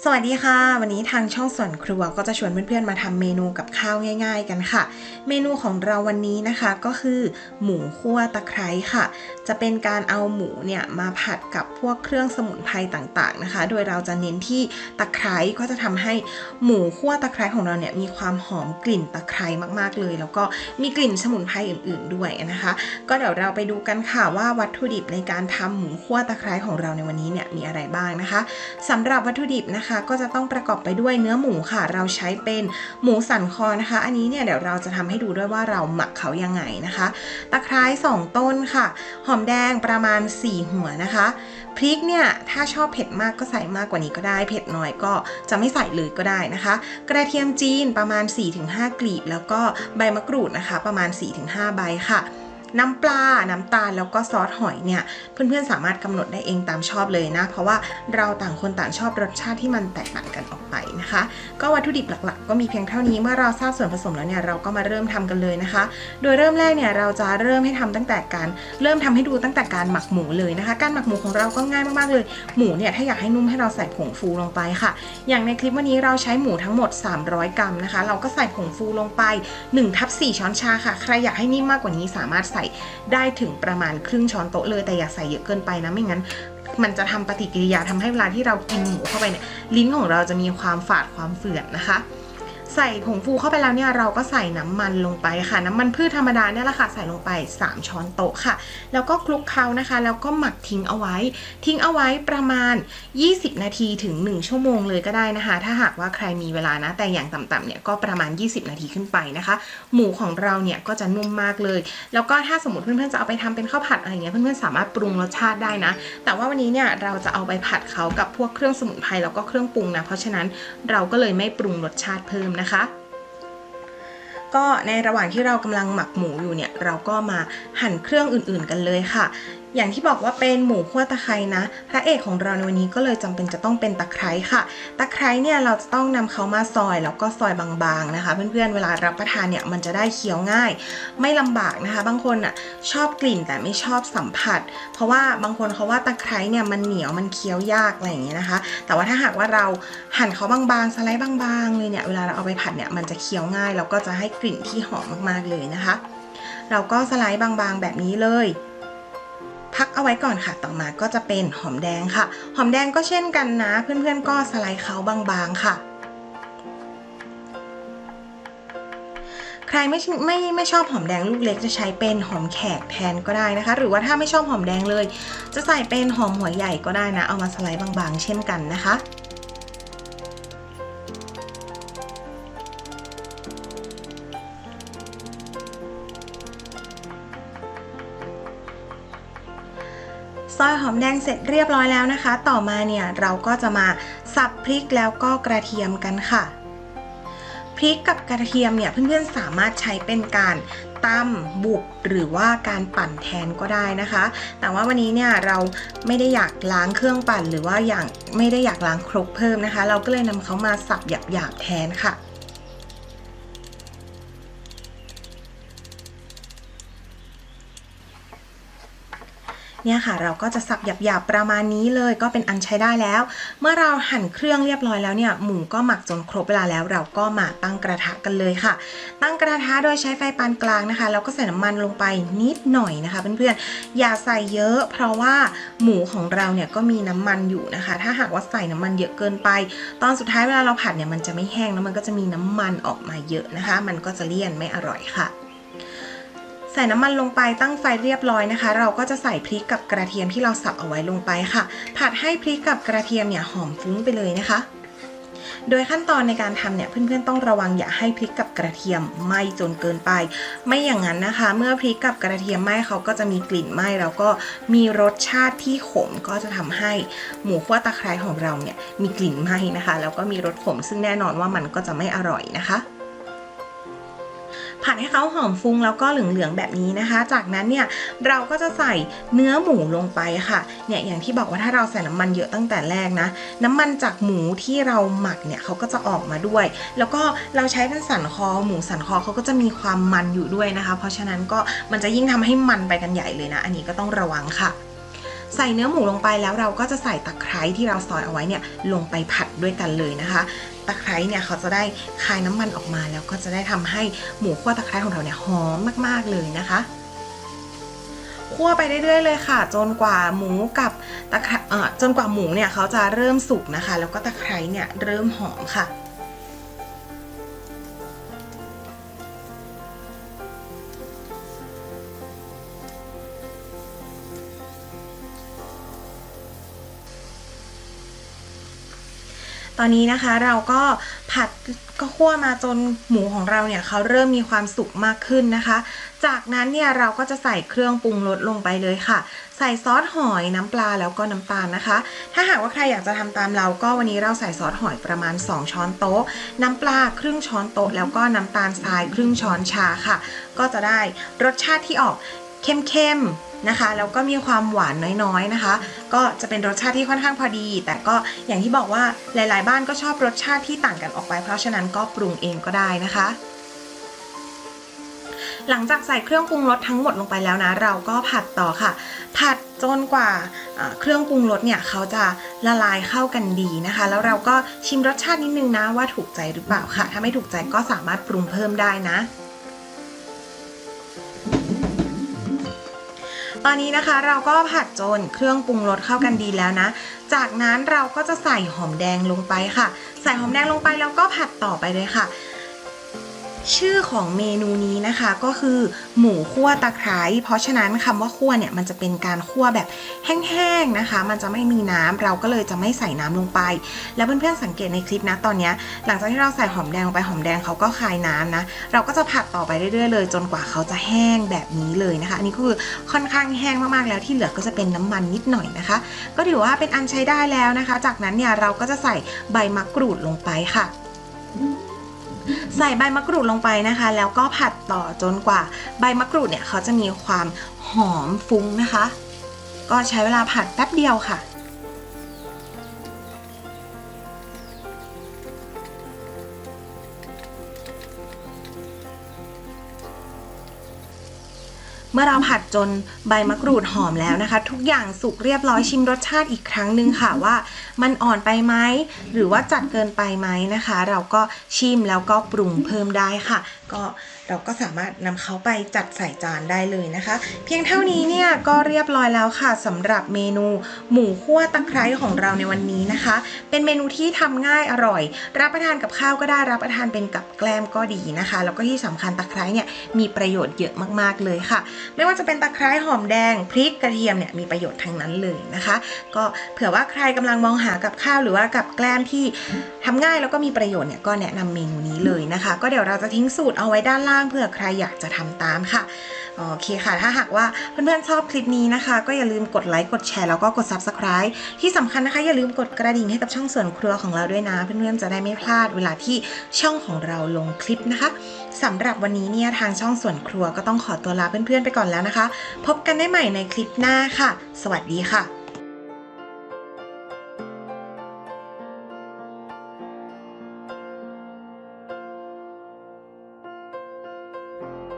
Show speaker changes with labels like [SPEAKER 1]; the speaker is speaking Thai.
[SPEAKER 1] สวัสดีค่ะ วันนี้ทางช่องส่วนครัวก็จะชวนเพื่อนๆมาทำเมนูกับข้าวง่าย ๆ กันค่ะ เมนูของเราวันนี้นะคะก็คือ หมูคั่วตะไคร้ค่ะ จะเป็นการเอาหมูเนี่ยมาผัดกับพวกเครื่องสมุนไพรต่างๆนะคะ โดยเราจะเน้นที่ตะไคร้ก็จะทำให้หมูคั่วตะไคร้ของเราเนี่ยมีความหอมกลิ่นตะไคร้มากๆเลย แล้วก็มีกลิ่นสมุนไพรอื่น ๆด้วยนะคะ ก็เดี๋ยวเราไปดูกันค่ะว่าวัตถุดิบในการทำหมูคั่วตะไคร้ของเราในวันนี้เนี่ยมีอะไรบ้างนะคะสำหรับวัตถุดิบนะคะก็จะต้องประกอบไปด้วยเนื้อหมูค่ะ เราใช้เป็นหมูสันคอนะคะ อันนี้เนี่ยเดี๋ยวเราจะทำให้ดูด้วยว่าเราหมักเขายังไงนะคะ ตะไคร้ 2 ต้นค่ะ หอมแดงประมาณ 4 หัวนะคะ พริกเนี่ยถ้าชอบเผ็ดมากก็ใส่มากกว่านี้ก็ได้ เผ็ดน้อยก็จะไม่ใส่เลยก็ได้นะคะ กระเทียมจีนประมาณ 4-5 กลีบ แล้วก็ใบมะกรูดนะคะ ประมาณ 4-5 ใบค่ะ น้ำปลา น้ำตาลแล้วก็ซอสหอยเนี่ยเพื่อนๆสามารถกำหนดได้เองตามชอบเลยนะ เพราะว่าเราต่างคนต่างชอบรสชาติที่มันแตกต่างกันออกไปนะคะ ก็วัตถุดิบหลักๆ ก็มีเพียงเท่านี้เมื่อเราทราบส่วนผสมแล้วเนี่ยเราก็มาเริ่มทำกันเลยนะคะ โดยเริ่มแรกเนี่ยเราจะเริ่มให้ทำตั้งแต่การเริ่มทำให้ดูตั้งแต่การหมักหมูเลยนะคะ การหมักหมูของเราก็ง่ายมากๆเลย หมูเนี่ยถ้าอยากให้นุ่มให้เราใส่ผงฟูลงไปค่ะ อย่างในคลิปวันนี้เราใช้หมูทั้งหมด 300 กรัมนะคะ เราก็ใส่ผงฟูลงไป1ทับ4ช้อนชาค่ะ ใครอยากให้นิ่มมากกว่านี้สามารถใส่ได้ถึงประมาณครึ่งช้อนโต๊ะเลยแต่อย่าใส่เยอะเกินไปนะไม่งั้นมันจะทำปฏิกิริยาทำให้เวลาที่เรากินหมูเข้าไปเนี่ยลิ้นของเราจะมีความฝาดความเฝื่อนนะคะ ใส่ผงฟูเข้าไปแล้วเนี่ยเราก็ใส่น้ำมันลงไปค่ะ น้ำมันพืชธรรมดาเนี่ยแหละค่ะใส่ลงไป 3 ช้อนโต๊ะค่ะ แล้วก็คลุกเคล้านะคะ แล้วก็หมักทิ้งเอาไว้ ทิ้งเอาไว้ประมาณ 20 นาทีถึง 1 ชั่วโมงเลยก็ได้นะคะ ถ้าหากว่าใครมีเวลานะ แต่อย่างต่ำๆเนี่ยก็ประมาณ 20 นาทีขึ้นไปนะคะ หมูของเราเนี่ยก็จะนุ่มมากเลย แล้วก็ถ้าสมมติเพื่อนๆจะเอาไปทำเป็นข้าวผัดอะไรเงี้ยเพื่อนๆสามารถปรุงรสชาติได้นะ แต่ว่าวันนี้เนี่ยเราจะเอาไปผัดเขากับพวกเครื่องสมุนไพรแล้วก็เครื่องปรุงนะ เพราะฉะนั้นเราก็เลยไม่ปรุงรสชาติเพิ่มนะคะ ก็ในระหว่างที่เรากำลังหมักหมูอยู่เนี่ยเราก็มาหั่นเครื่องอื่นๆกันเลยค่ะ อย่างที่บอกว่าเป็นหมูคั่วตะไคร้นะ พระเอกของเราในวันนี้ก็เลยจำเป็นจะต้องเป็นตะไคร้ค่ะ ตะไคร้เนี่ยเราจะต้องนำเขามาซอยแล้วก็ซอยบางๆนะคะ เพื่อนๆเวลารับประทานเนี่ยมันจะได้เคี้ยวง่าย ไม่ลำบากนะคะ บางคนอะชอบกลิ่นแต่ไม่ชอบสัมผัส เพราะว่าบางคนเขาว่าตะไคร้เนี่ยมันเหนียวมันเคี้ยวยากอะไรอย่างเงี้ยนะคะ แต่ว่าถ้าหากว่าเราหั่นเขาบางๆสไลด์บางๆเลยเนี่ยเวลาเราเอาไปผัดเนี่ยมันจะเคี้ยวง่ายแล้วก็จะให้กลิ่นที่หอมมากๆเลยนะคะ เราก็สไลด์บางๆแบบนี้เลย พักเอาไว้ก่อนค่ะ ต่อมาก็จะเป็นหอมแดงค่ะ หอมแดงก็เช่นกันนะ เพื่อนๆก็สไลด์เขาบางๆค่ะ ใครไม่ไม่ไม่ชอบหอมแดงลูกเล็กจะใช้เป็นหอมแขกแทนก็ได้นะคะ หรือว่าถ้าไม่ชอบหอมแดงเลย จะใส่เป็นหอมหัวใหญ่ก็ได้นะ เอามาสไลด์บางๆ เช่นกันนะคะ ซอยหอมแดงเสร็จเรียบร้อยแล้วนะคะ ต่อมาเนี่ยเราก็จะมาสับพริกแล้วก็กระเทียมกันค่ะพริกกับกระเทียมเนี่ยเพื่อนๆสามารถใช้เป็นการตำบุกหรือว่าการปั่นแทนก็ได้นะคะ แต่ว่าวันนี้เนี่ยเราไม่ได้อยากล้างเครื่องปั่น หรือว่าอย่างไม่ได้อยากล้างครกเพิ่มนะคะ เราก็เลยนำเขามาสับหยาบๆแทนค่ะ เนี่ยค่ะเราก็จะสับหยาบๆประมาณนี้เลยก็เป็นอันใช้ได้แล้ว เมื่อเราหั่นเครื่องเรียบร้อยแล้วเนี่ยหมูก็หมักจนครบเวลาแล้ว เราก็มาตั้งกระทะกันเลยค่ะ ตั้งกระทะโดยใช้ไฟปานกลางนะคะแล้วก็ใส่น้ำมันลงไปนิดหน่อยนะคะเพื่อนๆอย่าใส่เยอะ เพราะว่าหมูของเราเนี่ยก็มีน้ำมันอยู่นะคะ ถ้าหากว่าใส่น้ำมันเยอะเกินไป ตอนสุดท้ายเวลาเราผัดเนี่ยมันจะไม่แห้งแล้วมันก็จะมีน้ำมันออกมาเยอะนะคะ มันก็จะเลี่ยนไม่อร่อยค่ะ ใส่น้ำมันลงไปตั้งไฟเรียบร้อยนะคะ เราก็จะใส่พริกกับกระเทียมที่เราสับเอาไว้ลงไปค่ะ ผัดให้พริกกับกระเทียมเนี่ยหอมฟุ้งไปเลยนะคะ โดยขั้นตอนในการทำเนี่ยเพื่อนๆต้องระวังอย่าให้พริกกับกระเทียมไหม้จนเกินไป ไม่อย่างนั้นนะคะ เมื่อพริกกับกระเทียมไหม้เขาก็จะมีกลิ่นไหม้แล้วก็มีรสชาติที่ขมก็จะทำให้หมูคั่วตะไคร้ของเราเนี่ยมีกลิ่นไหม้นะคะ แล้วก็มีรสขมซึ่งแน่นอนว่ามันก็จะไม่อร่อยนะคะ ผัดให้เขาหอมฟุ้งแล้วก็เหลืองๆแบบนี้นะคะ จากนั้นเนี่ยเราก็จะใส่เนื้อหมูลงไปค่ะเนี่ยอย่างที่บอกว่าถ้าเราใส่น้ำมันเยอะตั้งแต่แรกนะ น้ำมันจากหมูที่เราหมักเนี่ยเขาก็จะออกมาด้วย แล้วก็เราใช้เป็นสันคอหมูสันคอเขาก็จะมีความมันอยู่ด้วยนะคะ เพราะฉะนั้นก็มันจะยิ่งทำให้มันไปกันใหญ่เลยนะ อันนี้ก็ต้องระวังค่ะ ใส่เนื้อหมูลงไปแล้วเราก็จะใส่ตะไคร้ที่เราซอยเอาไว้เนี่ยลงไปผัดด้วยกันเลยนะคะตะไคร้เนี่ยเขาจะได้คายน้ำมันออกมา แล้วก็จะได้ทำให้หมูคั่วตะไคร้ของเราเนี่ยหอมมาก ๆเลยนะคะคั่วไปเรื่อยๆเลยค่ะ จนกว่าหมูกับตะไคร่จนกว่าหมูเนี่ยเขาจะเริ่มสุกนะคะ แล้วก็ตะไคร้เนี่ยเริ่มหอมค่ะ ตอนนี้นะคะเราก็ผัดก็คั่วมาจนหมูของเราเนี่ยเขาเริ่มมีความสุกมากขึ้นนะคะ จากนั้นเนี่ยเราก็จะใส่เครื่องปรุงรสลงไปเลยค่ะ ใส่ซอสหอยน้ำปลาแล้วก็น้ำตาลนะคะ ถ้าหากว่าใครอยากจะทำตามเราก็วันนี้เราใส่ซอสหอยประมาณ 2 ช้อนโต๊ะ น้ำปลาครึ่งช้อนโต๊ะ แล้วก็น้ำตาลทรายครึ่งช้อนชาค่ะ ก็จะได้รสชาติที่ออกเข้มๆ นะคะแล้วก็มีความหวานน้อยๆนะคะ ก็จะเป็นรสชาติที่ค่อนข้างพอดี แต่ก็อย่างที่บอกว่าหลายๆ บ้านก็ชอบรสชาติที่ต่างกันออกไป เพราะฉะนั้นก็ปรุงเองก็ได้นะคะ หลังจากใส่เครื่องปรุงรสทั้งหมดลงไปแล้วนะ เราก็ผัดต่อค่ะ ผัดจนกว่าเครื่องปรุงรสเนี่ยเขาจะละลายเข้ากันดีนะคะ แล้วเราก็ชิมรสชาตินิดนึงนะว่าถูกใจหรือเปล่าค่ะ ถ้าไม่ถูกใจก็สามารถปรุงเพิ่มได้นะ ตอนนี้นะคะเราก็ผัดจนเครื่องปรุงรสเข้ากันดีแล้วนะ จากนั้นเราก็จะใส่หอมแดงลงไปค่ะ ใส่หอมแดงลงไปแล้วก็ผัดต่อไปเลยค่ะ ชื่อของเมนูนี้นะคะก็คือหมูคั่วตะไคร้เพราะฉะนั้นคำว่าคั่วเนี่ยมันจะเป็นการคั่วแบบแห้งๆนะคะ มันจะไม่มีน้ำเราก็เลยจะไม่ใส่น้ำลงไป แล้วเพื่อนๆสังเกตในคลิปนะตอนนี้หลังจากที่เราใส่หอมแดงลงไปหอมแดงเขาก็คายน้ำนะ เราก็จะผัดต่อไปเรื่อยๆเลยจนกว่าเขาจะแห้งแบบนี้เลยนะคะ อันนี้ก็คือค่อนข้างแห้งมากๆแล้วที่เหลือก็จะเป็นน้ำมันนิดหน่อยนะคะ ก็ถือว่าเป็นอันใช้ได้แล้วนะคะ จากนั้นเนี่ยเราก็จะใส่ใบมะกรูดลงไปค่ะ ใส่ใบมะกรูดลงไปนะคะ แล้วก็ผัดต่อจนกว่าใบมะกรูดเนี่ยเขาจะมีความหอมฟุ้งนะคะ ก็ใช้เวลาผัดแป๊บเดียวค่ะ เมื่อเราผัดจนใบมะกรูดหอมแล้วนะคะ ทุกอย่างสุกเรียบร้อยชิมรสชาติอีกครั้งหนึ่งค่ะว่ามันอ่อนไปไหมหรือว่าจัดเกินไปไหมนะคะ เราก็ชิมแล้วก็ปรุงเพิ่มได้ค่ะ ก็เราก็สามารถนำเขาไปจัดใส่จานได้เลยนะคะ เพียงเท่านี้เนี่ยก็เรียบร้อยแล้วค่ะสำหรับเมนูหมูคั่วตะไคร้ของเราในวันนี้นะคะ เป็นเมนูที่ทำง่ายอร่อย รับประทานกับข้าวก็ได้รับประทานเป็นกับแกล้มก็ดีนะคะ แล้วก็ที่สำคัญตะไคร้เนี่ยมีประโยชน์เยอะมากๆเลยค่ะ ไม่ว่าจะเป็นตะไคร้หอมแดงพริกกระเทียมเนี่ยมีประโยชน์ทั้งนั้นเลยนะคะ ก็เผื่อว่าใครกำลังมองหากับข้าวหรือว่ากับแกล้มที่ทำง่ายแล้วก็มีประโยชน์เนี่ยก็แนะนำเมนูนี้เลยนะคะ ก็เดี๋ยวเราจะทิ้งสูตรเอาไว้ด้านล่างล่างเผื่อใครอยากจะทำตามค่ะ โอเคค่ะ ถ้าหากว่าเพื่อนๆชอบคลิปนี้นะคะ ก็อย่าลืมกดไลค์ กดแชร์ แล้วก็กด Subscribe ที่สำคัญนะคะ อย่าลืมกดกระดิ่งให้กับช่องส่วนครัวของเราด้วยนะ เพื่อนๆจะได้ไม่พลาดเวลาที่ช่องของเราลงคลิปนะคะสำหรับวันนี้เนี่ยทางช่องส่วนครัวก็ต้องขอตัวลาเพื่อนๆไปก่อนแล้วนะคะ พบกันได้ใหม่ในคลิปหน้าค่ะ สวัสดีค่ะ thank you